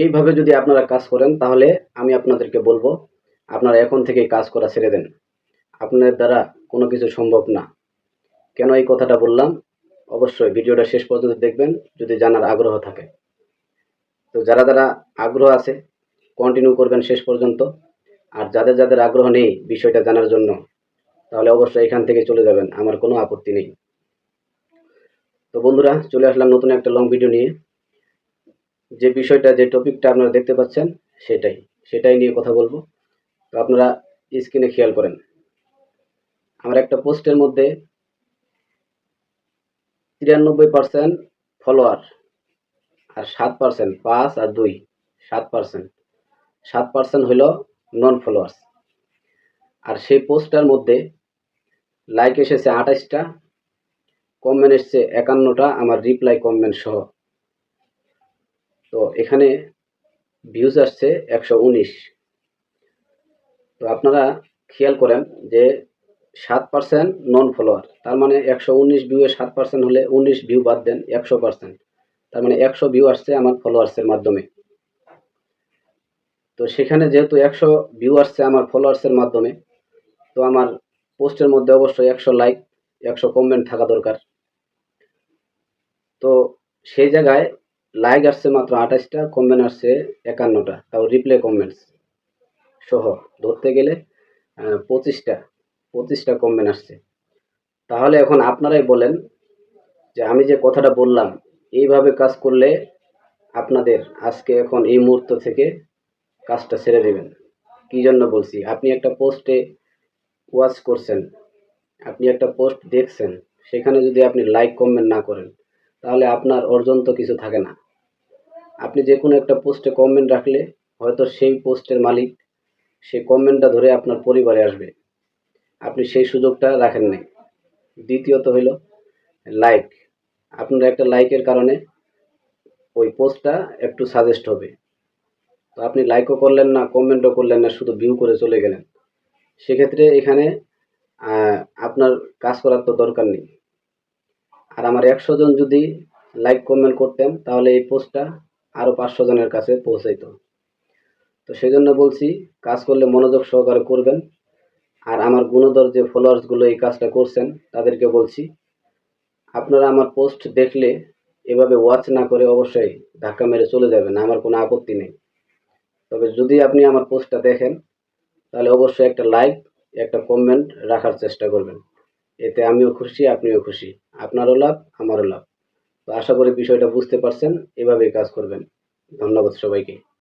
এইভাবে যদি আপনারা কাজ করেন, তাহলে আমি আপনাদেরকে বলব, আপনারা এখন থেকেই কাজ করা ছেড়ে দেন। আপনার দ্বারা কোনো কিছু সম্ভব না। কেন এই কথাটা বললাম? অবশ্যই ভিডিওটা শেষ পর্যন্ত দেখবেন, যদি জানার আগ্রহ থাকে। তো যারা যারা আগ্রহ আছে কন্টিনিউ করবেন শেষ পর্যন্ত। আর যাদের যাদের আগ্রহ নেই বিষয়টা জানার জন্য, তাহলে অবশ্যই এখান থেকে চলে যাবেন, আমার কোনো আপত্তি নেই। তো বন্ধুরা, চলে আসলাম নতুন একটা লং ভিডিও নিয়ে। যে বিষয়টা, যে টপিকটা আপনারা দেখতে পাচ্ছেন, সেটাই। সেটাই নিয়ে কথা বলব। তো আপনারা স্ক্রিনে খেয়াল করেন। আমার একটা পোস্টের মধ্যে তিরানব্বই পার্সেন্ট ফলোয়ার আর সাত পার্সেন্ট পাঁচ আর দুই, সাত পার্সেন্ট সাত পার্সেন্ট হইল নন ফলোয়ার্স আর সেই পোস্টটার মধ্যে লাইক এসেছে আঠাশটা কমেন্ট এসছে একান্নটা, আমার রিপ্লাই কমেন্ট সহ। তো এখানে ভিউজ আসছে একশো উনিশ। তো আপনারা খেয়াল করেন যে সাত পার্সেন্ট নন ফলোয়ার তার মানে একশো উনিশ ভিউয়ে সাত পার্সেন্ট হলে উনিশ ভিউ বাদ দেন একশো পার্সেন্ট তার মানে একশো ভিউ আসছে আমার ফলোয়ার্সের মাধ্যমে। তো সেখানে যেহেতু একশো ভিউ আসছে আমার ফলোয়ার্সের মাধ্যমে, তো আমার পোস্টের মধ্যে অবশ্যই একশো লাইক একশো কমেন্ট থাকা দরকার। তো সেই জায়গায় লাইক আসছে মাত্র আঠাশটা কমেন্ট আসছে একান্নটা, তাও রিপ্লে কমেন্টস সহ ধরতে গেলে পঁচিশটা পঁচিশটা কমেন্ট আসছে। তাহলে এখন আপনারাই বলেন যে আমি যে কথাটা বললাম, এইভাবে কাজ করলে আপনাদের আজকে এখন এই মুহূর্ত থেকে কাজটা ছেড়ে দেবেন কী জন্য বলছি? আপনি একটা পোস্টে ওয়াচ করছেন, আপনি একটা পোস্ট দেখছেন, সেখানে যদি আপনি লাইক কমেন্ট না করেন, তাহলে আপনার অর্জন তো কিছু থাকে না। আপনি যে কোনো একটা পোস্টে কমেন্ট রাখলে হয়তো সেই পোস্টের মালিক সেই কমেন্টটা ধরে আপনার পরিবারে আসবে। আপনি সেই সুযোগটা রাখেন নাই। দ্বিতীয়ত হইল লাইক আপনার একটা লাইকের কারণে ওই পোস্টটা একটু সাজেস্ট হবে। তো আপনি লাইকও করলেন না কমেন্টও করলেন না, শুধু ভিউ করে চলে গেলেন। সেক্ষেত্রে এখানে আপনার কাজ করার তো দরকার নেই। আর আমার একশো জন যদি লাইক কমেন্ট করতেন, তাহলে এই পোস্টটা আরও পাঁচশো জনের কাছে পৌঁছাইতো। তো সেই জন্য বলছি, কাজ করলে মনোযোগ সহকারে করবেন। আর আমার গুণধর যে ফলোয়ার্সগুলো এই কাজটা করছেন, তাদেরকে বলছি, আপনারা আমার পোস্ট দেখলে এভাবে ওয়াচ না করে অবশ্যই ধাক্কা মেরে চলে যাবেন, আমার কোনো আপত্তি নেই। তবে যদি আপনি আমার পোস্টটা দেখেন, তাহলে অবশ্যই একটা লাইক একটা কমেন্ট রাখার চেষ্টা করবেন। এতে আমিও খুশি, আপনিও খুশি। আপনারও লাভ, আমারও লাভ। আশা করি বিষয়টা বুঝতে পারছেন। এভাবে কাজ করবেন। ধন্যবাদ সবাইকে।